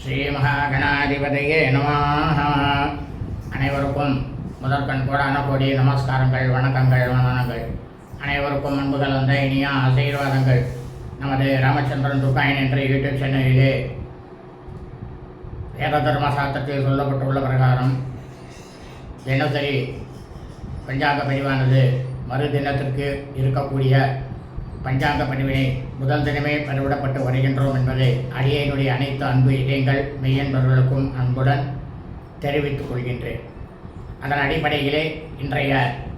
ஸ்ரீ நமாக அனைவருக்கும் முதற்கண் கோடான கோடி நமஸ்காரங்கள் வணக்கங்கள் வணக்கங்கள். அனைவருக்கும் அன்பு கலந்த இனிய ஆசீர்வாதங்கள். நமது ராமச்சந்திரன் துர்காயன் என்ற யூடியூப் சேனலிலே வேத தர்ம சாஸ்திரத்தில் சொல்லப்பட்டுள்ள பிரகாரம் தினசரி பஞ்சாங்க பதிவானது மறு தினத்திற்கு இருக்கக்கூடிய பஞ்சாங்க பதிவினை முதல் தினமே பதிவிடப்பட்டு வருகின்றோம் என்பதை அடியனுடைய அனைத்து அன்பு இதயங்கள் மெய்யன்பர்களுக்கும் அன்புடன் தெரிவித்துக் கொள்கின்றேன். அதன் அடிப்படையிலே இன்றைய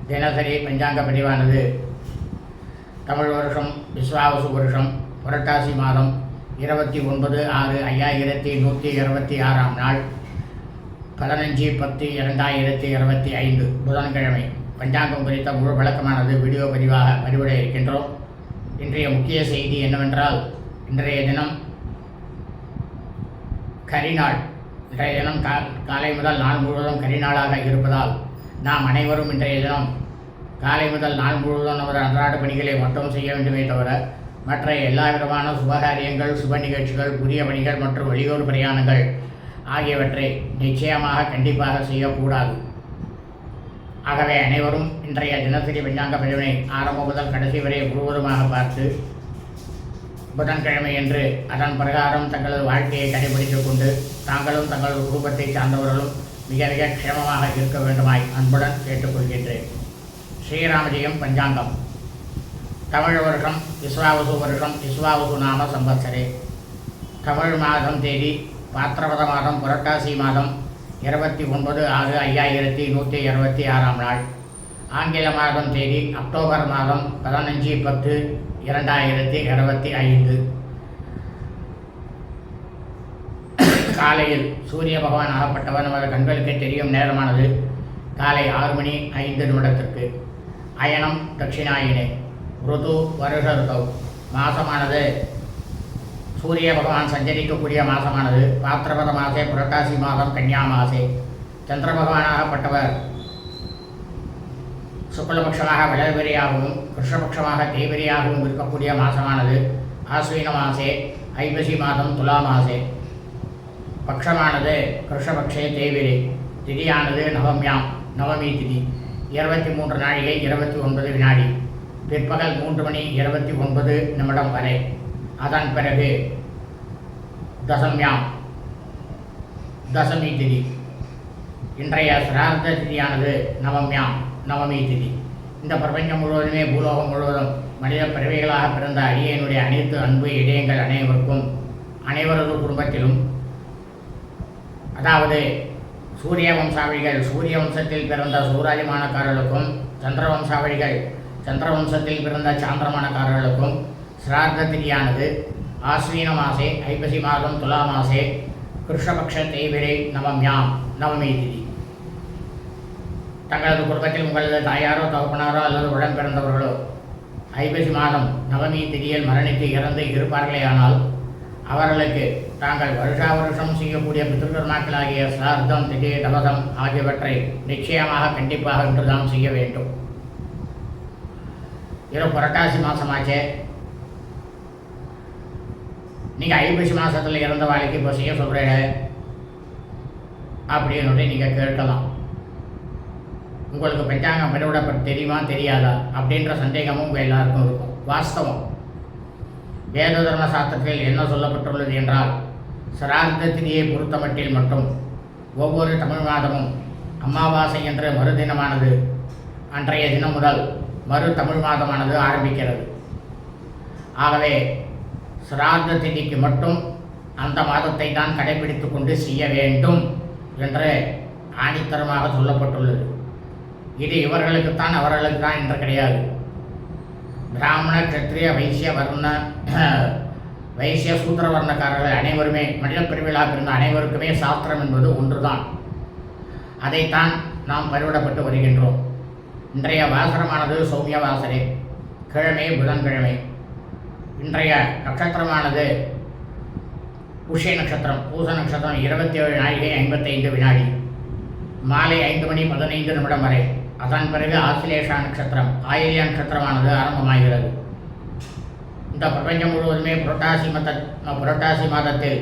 தினசரி பஞ்சாங்க பதிவானது தமிழ் வருஷம் விஸ்வாவசு வருஷம் புரட்டாசி மாதம் இருபத்தி ஒன்பது ஆறு ஐயாயிரத்தி நூற்றி இருபத்தி ஆறாம் நாள் பதினஞ்சு பத்து இரண்டாயிரத்தி இருபத்தி ஐந்து புதன்கிழமை. பஞ்சாங்கம் குறித்த முழு விளக்கமானது வீடியோ பதிவாக பதிவிட இருக்கின்றோம். இன்றைய முக்கிய செய்தி என்னவென்றால் இன்றைய தினம் கரிநாள் இன்றைய தினம் கா காலை முதல் நாள் முழுவதும் கரிநாளாக இருப்பதால் நாம் அனைவரும் இன்றைய தினம் காலை முதல் நாள் முழுவதும் நமது அன்றாட பணிகளை மட்டும் செய்ய வேண்டுமே தவிர மற்ற எல்லா விதமான சுபகாரியங்கள் சுப நிகழ்ச்சிகள் புதிய பணிகள் மற்றும் வெளியூர் பிரயாணங்கள் ஆகியவற்றை நிச்சயமாக கண்டிப்பாக செய்யக்கூடாது. ஆகவே அனைவரும் இன்றைய தினசரி பஞ்சாங்க பதிவினை ஆரம்பம் முதல் கடைசி வரை முழுவதுமாக பார்த்து புதன்கிழமை என்று அதன் பிரகாரம் தங்களது வாழ்க்கையை கடைபிடித்துக் கொண்டு தாங்களும் தங்களது குடும்பத்தை சார்ந்தவர்களும் மிக மிக க்ஷேமமாக இருக்க வேண்டுமாய் அன்புடன் கேட்டுக்கொள்கின்றேன். ஸ்ரீராமஜெயம் பஞ்சாங்கம். தமிழ் வருஷம் விஸ்வாவசு வருஷம் விஸ்வாவசு நாம சம்பத்சரே. தமிழ் மாதம் தேதி பாத்திரபத மாதம் புரட்டாசி மாதம் இருபத்தி ஒன்பது ஆறு ஐயாயிரத்தி நூற்றி இருபத்தி ஆறாம் நாள். ஆங்கில மாதம் தேதி அக்டோபர் மாதம் பதினஞ்சு பத்து இரண்டாயிரத்தி இருபத்தி ஐந்து. காலையில் சூரிய பகவான் ஆகப்பட்டவர். நமது கண்களுக்கு தெரியும் நேரமானது காலை ஆறு மணி ஐந்து நிமிடத்திற்கு. அயனம் தட்சிணாயினே ருது வருஷ ருதவ். மாசமானது சூரிய பகவான் சஞ்சரிக்கக்கூடிய மாதமானது. பாத்திரபத மாசே புரட்டாசி மாதம் கன்னியா மாசே சந்திர பகவானாகப்பட்டவர் சுக்லபக்ஷமாக வளர்வெறியாகவும் கிருஷ்ணபக்ஷமாக தேவரியாகவும் இருக்கக்கூடிய மாதமானது. ஆஸ்வீன மாசே ஐப்பசி மாதம் துலா மாசே பக்ஷமானது கிருஷ்ணபக்ஷே தேவிரி திதியானது நவம்யாம் நவமி திதி. இருபத்தி மூன்று நாழிகை இருபத்தி ஒன்பது வினாடி. பிற்பகல் மூன்று மணி இருபத்தி ஒன்பது நிமிடம் வரை. அதன் பிறகு தசம்யாம் தசமி திதி இன்றைய சிரார்த்த திதியானது நவம்யாம் நவமி திதி இந்த பிரபஞ்சம் முழுவதுமே பூலோகம் முழுவதும் மனித பிறவிகளாக பிறந்த அரியனுடைய அனைத்து அன்பு இடையங்கள் அனைவருக்கும் அனைவரது குடும்பத்திலும் அதாவது சூரிய வம்சாவளிகள் சூரிய வம்சத்தில் பிறந்த சூராஜமானக்காரர்களுக்கும் சந்திர வம்சாவளிகள் சந்திர வம்சத்தில் பிறந்த சாந்திரமானக்காரர்களுக்கும் சிரார்த்த திதியானது ஆஸ்வீன மாசே ஐப்பசி மாதம் துலா மாசே கிருஷ்ணபக்ஷ தேய்பிரை நவம்யாம் நவமி திதி. தங்களது குடும்பத்தில் உங்களது தாயாரோ தகப்பனாரோ அல்லது உடன் பிறந்தவர்களோ ஐப்பசி மாதம் நவமி திதியில் மரணித்து இறந்து இருப்பார்களே ஆனால் அவர்களுக்கு தாங்கள் வருஷா வருஷம் செய்யக்கூடிய பித்ருக்கர்மாக்களாகிய சிரார்த்தம் திதி தபதம் ஆகியவற்றை நிச்சயமாக கண்டிப்பாக இன்றுதான் செய்ய வேண்டும். இது புரட்டாசி மாதமாச்சே நீங்கள் ஐப்பசி மாதத்தில் இறந்த வாழ்க்கை இப்போ செய்ய சொல்கிறீங்க அப்படின்னு நீங்கள் கேட்கலாம். உங்களுக்கு பஞ்சாங்கம் பரிவிடப்பட்டு தெரியுமா தெரியாதா? அப்படின்ற சந்தேகமும் உங்கள் எல்லாருக்கும் இருக்கும். வாஸ்தவம். வேத தர்ம சாஸ்திரத்தில் என்ன சொல்லப்பட்டுள்ளது என்றால் சிரார்த்த திதியை பொறுத்தமட்டில் மட்டும் ஒவ்வொரு தமிழ் மாதமும் அமாவாசை என்ற மறுதினமானது அன்றைய தினம் முதல் மறு தமிழ் மாதமானது ஆரம்பிக்கிறது. ஆகவே சிராந்த திதிக்கு மட்டும் அந்த மாதத்தை தான் கடைபிடித்து கொண்டு செய்ய வேண்டும் என்று ஆணித்தரமாக சொல்லப்பட்டுள்ளது. இது இவர்களுக்குத்தான் அவர்களுக்கு தான் என்று கிடையாது. பிராமண கத்திரிய வைசிய வர்ண வைசிய சூத்திர வர்ணக்காரர்கள் அனைவருமே மனித பிரிவிழாக பிறந்த அனைவருக்குமே சாஸ்திரம் என்பது ஒன்றுதான். அதைத்தான் நாம் பருவிடப்பட்டு வருகின்றோம். இன்றைய வாசனமானது சௌமிய வாசனை கிழமை புதன்கிழமை. இன்றைய நட்சத்திரமானது உஷை நட்சத்திரம் பூச நட்சத்திரம் இருபத்தி ஏழு நாழிகை ஐம்பத்தைந்து வினாடி. மாலை ஐந்து மணி பதினைந்து நிமிடம் வரை. அதன் பிறகு ஆசிலேஷா நட்சத்திரம் ஆயில்ய நட்சத்திரமானது ஆரம்பமாகிறது. இந்த பிரபஞ்சம் முழுவதுமே புரட்டாசி மத புரட்டாசி மாதத்தில்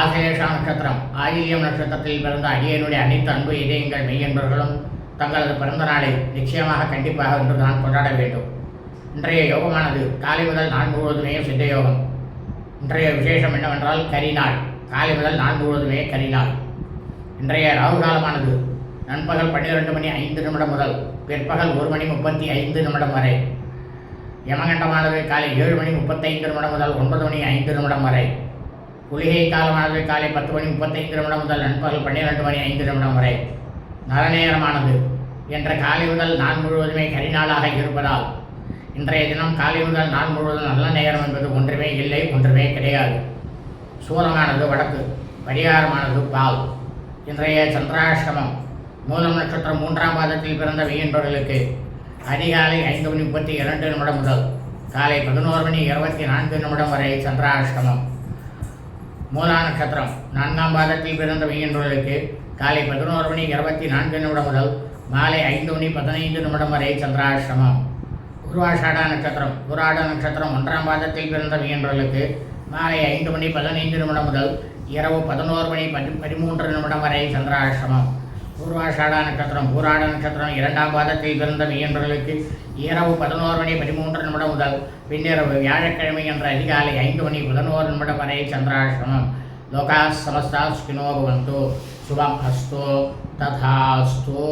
ஆசிலேஷா நட்சத்திரம் ஆயிலியம் நட்சத்திரத்தில் பிறந்த அடியனுடைய அனைத்து அன்பு இதயங்கள் மெய்யன்பர்களும் தங்களது பிறந்த நாளை நிச்சயமாக கண்டிப்பாக இன்று தான் கொண்டாட வேண்டும். இன்றைய யோகமானது. காலை முதல் நாள் முழுவதுமே சித்த யோகம். இன்றைய விசேஷம் என்னவென்றால் கரிநாள் காலை முதல் நாள் முழுவதுமே கரிநாள் இன்றைய ராகு காலமானது. நண்பகல் பன்னிரெண்டு மணி ஐந்து நிமிடம் முதல் பிற்பகல் ஒரு மணி முப்பத்தி ஐந்து நிமிடம் வரை. யமகண்டமானது காலை ஏழு மணி முப்பத்தைந்து நிமிடம் முதல் ஒன்பது மணி ஐந்து நிமிடம் வரை. குளிகை காலமானது காலை பத்து மணி முப்பத்தைந்து நிமிடம் முதல் நண்பகல் பன்னிரெண்டு மணி ஐந்து நிமிடம் வரை. நரநேரமானது. என்ற காலை முதல் நான் முழுவதுமே கரிநாளாக இருப்பதால் இன்றைய தினம் காலை முதல் நாள் முழுவதும் நல்ல நேரம் என்பது ஒன்றுமே இல்லை ஒன்றுமே கிடையாது. சூலமானது வடக்கு பரிகாரமானது பால். இன்றைய சந்திராஷ்டமம் மூலம் நட்சத்திரம் மூன்றாம் பாதத்தில் பிறந்த வெயின்பவர்களுக்கு அதிகாலை ஐந்து மணி முப்பத்தி இரண்டு நிமிடம் முதல் காலை பதினோரு மணி இருபத்தி நான்கு நிமிடம் வரை சந்திராஷ்டமம். மூலா நட்சத்திரம் நான்காம் பாதத்தில் பிறந்த வெயின்பவர்களுக்கு காலை பதினோரு மணி இருபத்தி நான்கு நிமிடம் முதல் மாலை ஐந்து மணி பதினைந்து நிமிடம் வரை சந்திராஷ்டமம். உருவாஷாடா நட்சத்திரம். உராட நட்சத்திரம் ஒன்றாம் பாதத்தில் பிறந்த மீனவர்களுக்கு மாலை ஐந்து மணி பதினைந்து நிமிடம் முதல் இரவு பதினோரு மணி பதி பதிமூன்று நிமிடம் வரை சந்திராசிரமம் பூர்வாஷாடா நட்சத்திரம் பூராட நட்சத்திரம் இரண்டாம் பாதத்தில் பிறந்த மீனவர்களுக்கு இரவு பதினோரு மணி பதிமூன்று நிமிடம் முதல் பின்னிரவு வியாழக்கிழமை என்ற அதிகாலை ஐந்து மணி பதினோரு நிமிடம் வரை சந்திராசிரமம் லோகா சமஸ்தா ஸ்கினோ பவந்து. சுபம் அஸ்தோ. ததாஸ்தோ.